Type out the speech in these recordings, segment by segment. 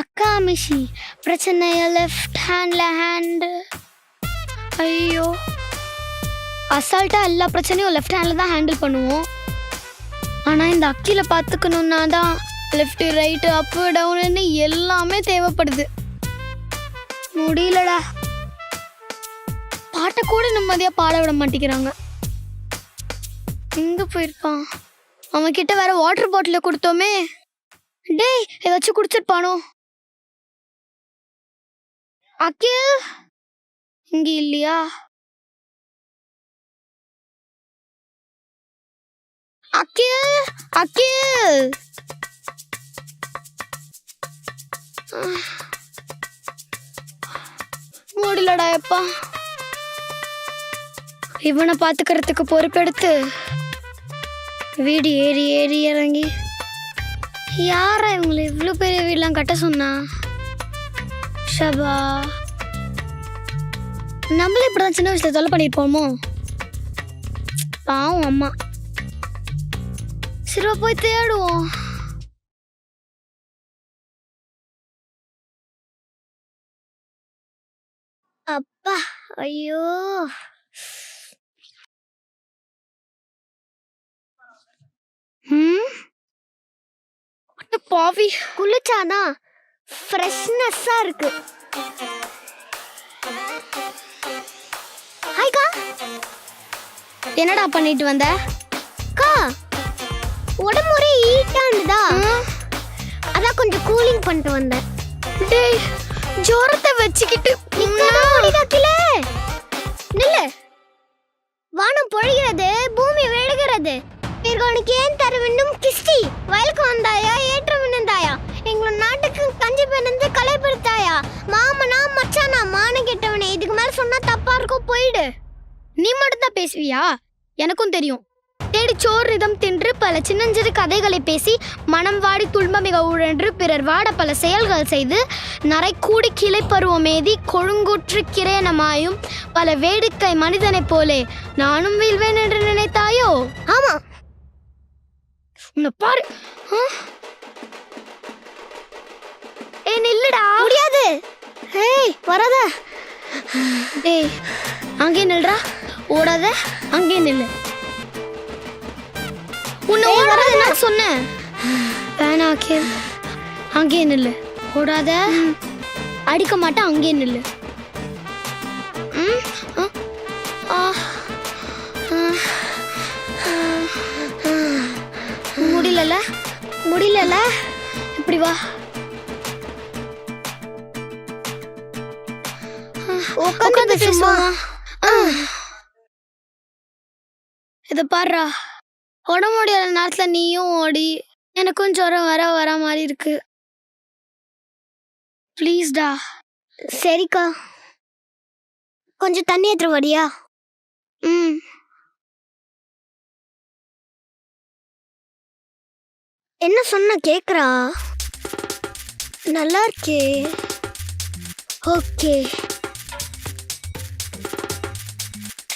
அக்கா மிஷி பிரச்சனையா லெஃப்ட் ஹேண்ட்ல ஹேண்டு ஐயோ. அசால்ட்டாக எல்லா பிரச்சனையும் லெஃப்ட் ஹேண்டில் தான் ஹேண்டில் பண்ணுவோம். ஆனால் இந்த அக்கியில் பார்த்துக்கணுன்னா தான் லெஃப்ட்டு ரைட்டு அப்பு டவுனுன்னு எல்லாமே தேவைப்படுது. முடியலடா. பாட்டை கூட நிம்மதியாக பாட விட மாட்டேங்கிறாங்க. எங்கே போயிருப்பான் அவன்கிட்ட வேற வாட்டர் பாட்டில கொடுத்தோமே. டேய் ஏதாச்சும் குடிச்சிருப்பானோ? அகில் இங்க இல்லையா? அகில் அகில் முடியலடா எப்பா. இவனை பாத்துக்கிறதுக்கு பொறுப்பெடுத்து வீடு ஏறி ஏறி இறங்கி. யாரா இவங்களை இவ்வளோ பெரிய வீடெலாம் கட்ட சொன்னா? ஷபா நம்மளே இப்படிதான் சின்ன வயசுல தொலை பண்ணியிருப்போமோ? பாவம் அம்மா. சிறுவா போய் தேடுவோம். அப்பா ஐயோ. ம்? பாவி குளிச்சாதான் ஃப்ரெஷ்னஸ்ஸா இருக்கு. ஹாய்க்கா என்னடா பண்ணிட்டு வந்த? அக்கா உடம்பு ஒரே ஹீட்டானதா அதான் கொஞ்சம் கூலிங் பண்ணிட்டு வந்தேன். டேய் ஜோரத்தை வச்சுக்கிட்டு முடிதாக்கிலே நில்லு. வானம் பொழிகிறது பூமி விழுகிறது இவர்களுக்கு ஏன் தர வேண்டும் கிஸ்டி வயலுக்கு வந்தாயா ஏற்றம் விழுந்தாயா எங்களோட நாட்டுக்கு கஞ்சி பிறந்து களை மாமனா மச்சானா மான கெட்டவனே இதுக்கு மேல சொன்னா தப்பா இருக்கும் போயிடு. நீ மட்டும் தான் பேசுவியா? எனக்கும் தெரியும். தேடி சோறு ரிதம் தின்று பல சின்னஞ்சிறு கதைகளை பேசி மனம் வாடி துன்பமிக உழன்று பிறர் வாட பல செயல்கள் செய்து நரை கூடி கிளை பருவமேதி கொழுங்குற்று கிரேனமாயும் பல வேடிக்கை மனிதனைப் போலே நானும் வீழ்வேன் என்று நினைத்தாயோ? உன்னை பாரு? ஏய் நில்லுடா. முடியாது. ஏய் வராத. டேய் அங்கே நில்றா. ஓடாத அங்கே நில்லு. உன்னை ஓடாத நான் சொன்னேன். வேணா அகில் அங்கே நில்லு. ஓடாத. அடிக்க மாட்டேன் அங்கே நில்லு. முடியலல? முடியலல? இப்படி வா. உட்காந்து பேசுமா இத பாருடா. உடம்பு முடியாத நேரத்துல நீயும் ஓடி. எனக்கும் ஜுரம் வர வர மாதிரி இருக்கு. ப்ளீஸ்டா. சரிக்கா. கொஞ்சம் தண்ணி ஏத்துற வடியா? ம். என்ன சொன்ன கேக்குறா? நல்லா இருக்கே. ஓகே.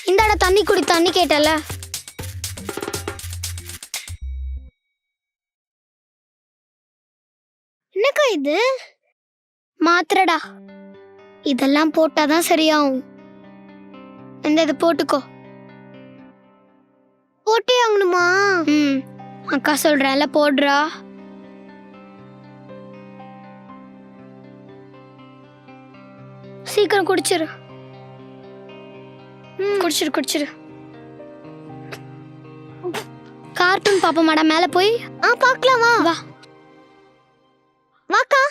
இந்தாடா தண்ணி குடி தண்ணி கேட்டல. என்னக்கா இது? மாத்திரடா. இதெல்லாம் போட்டாதான் சரியாகும். இந்த இது போட்டுக்கோ. போட்டே ஆகணுமா? அக்கா சொல்றேன்ல போடுறா. சீக்கிரம் குடிச்சிரு. குடிச்சிரு குடிச்சிரு. கார்ட்டூன் பாப்போமாடா மேல போய். ஆ பார்க்கலாம் வா. வா. வாக்கா.